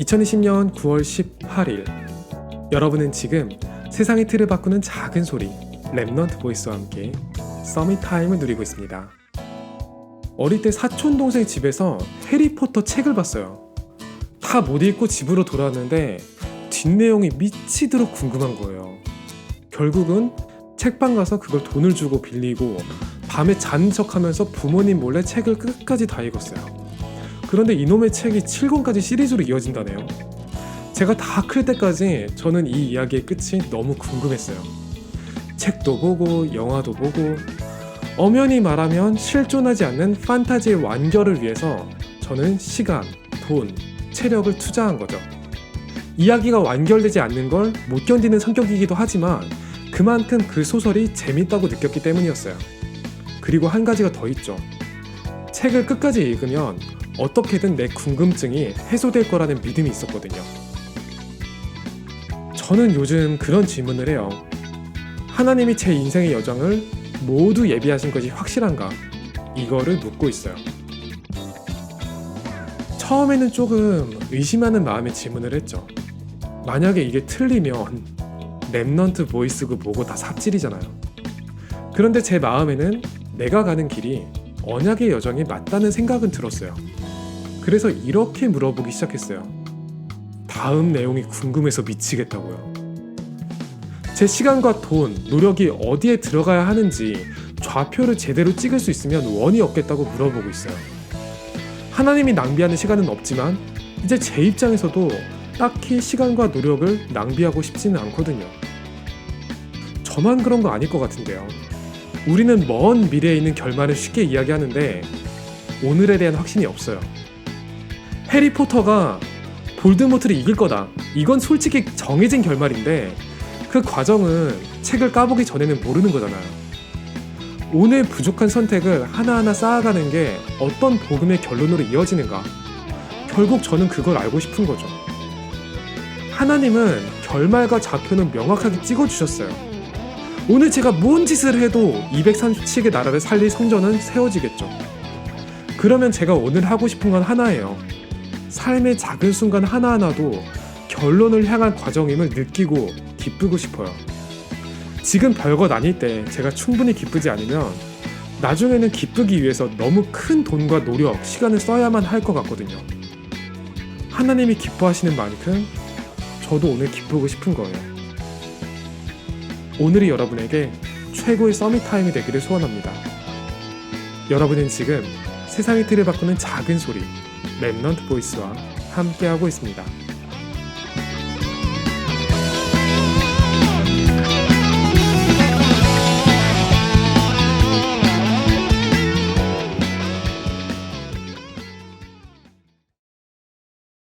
2020년 9월 18일 여러분은 지금 세상의 틀을 바꾸는 작은 소리 랩넌트 보이스와 함께 서밋 타임을 누리고 있습니다. 어릴 때 사촌 동생 집에서 해리포터 책을 봤어요. 다 못 읽고 집으로 돌아왔는데 뒷내용이 미치도록 궁금한 거예요. 결국은 책방 가서 그걸 돈을 주고 빌리고 밤에 자는 척하면서 부모님 몰래 책을 끝까지 다 읽었어요. 그런데 이놈의 책이 7권까지 시리즈로 이어진다네요. 제가 다 클 때까지 저는 이 이야기의 끝이 너무 궁금했어요. 책도 보고 영화도 보고 엄연히 말하면 실존하지 않는 판타지의 완결을 위해서 저는 시간, 돈, 체력을 투자한 거죠. 이야기가 완결되지 않는 걸 못 견디는 성격이기도 하지만 그만큼 그 소설이 재밌다고 느꼈기 때문이었어요. 그리고 한 가지가 더 있죠. 책을 끝까지 읽으면 어떻게든 내 궁금증이 해소될 거라는 믿음이 있었거든요. 저는 요즘 그런 질문을 해요. 하나님이 제 인생의 여정을 모두 예비하신 것이 확실한가? 이거를 묻고 있어요. 처음에는 조금 의심하는 마음에 질문을 했죠. 만약에 이게 틀리면 랩넌트 보이스그 보고 다 삽질이잖아요. 그런데 제 마음에는 내가 가는 길이 언약의 여정이 맞다는 생각은 들었어요. 그래서 이렇게 물어보기 시작했어요. 다음 내용이 궁금해서 미치겠다고요. 제 시간과 돈, 노력이 어디에 들어가야 하는지 좌표를 제대로 찍을 수 있으면 원이 없겠다고 물어보고 있어요. 하나님이 낭비하는 시간은 없지만 이제 제 입장에서도 딱히 시간과 노력을 낭비하고 싶지는 않거든요. 저만 그런 거 아닐 것 같은데요. 우리는 먼 미래에 있는 결말을 쉽게 이야기하는데 오늘에 대한 확신이 없어요. 해리포터가 볼드모트를 이길 거다. 이건 솔직히 정해진 결말인데 그 과정은 책을 까보기 전에는 모르는 거잖아요. 오늘 부족한 선택을 하나하나 쌓아가는 게 어떤 복음의 결론으로 이어지는가? 결국 저는 그걸 알고 싶은 거죠. 하나님은 결말과 좌표는 명확하게 찍어주셨어요. 오늘 제가 뭔 짓을 해도 237개 나라를 살릴 성전은 세워지겠죠. 그러면 제가 오늘 하고 싶은 건 하나예요. 삶의 작은 순간 하나하나도 결론을 향한 과정임을 느끼고 기쁘고 싶어요. 지금 별것 아닐 때 제가 충분히 기쁘지 않으면 나중에는 기쁘기 위해서 너무 큰 돈과 노력, 시간을 써야만 할 것 같거든요. 하나님이 기뻐하시는 만큼 저도 오늘 기쁘고 싶은 거예요. 오늘이 여러분에게 최고의 서밋 타임이 되기를 소원합니다. 여러분은 지금 세상의 틀을 바꾸는 작은 소리 랩넌트 보이스와 함께하고 있습니다.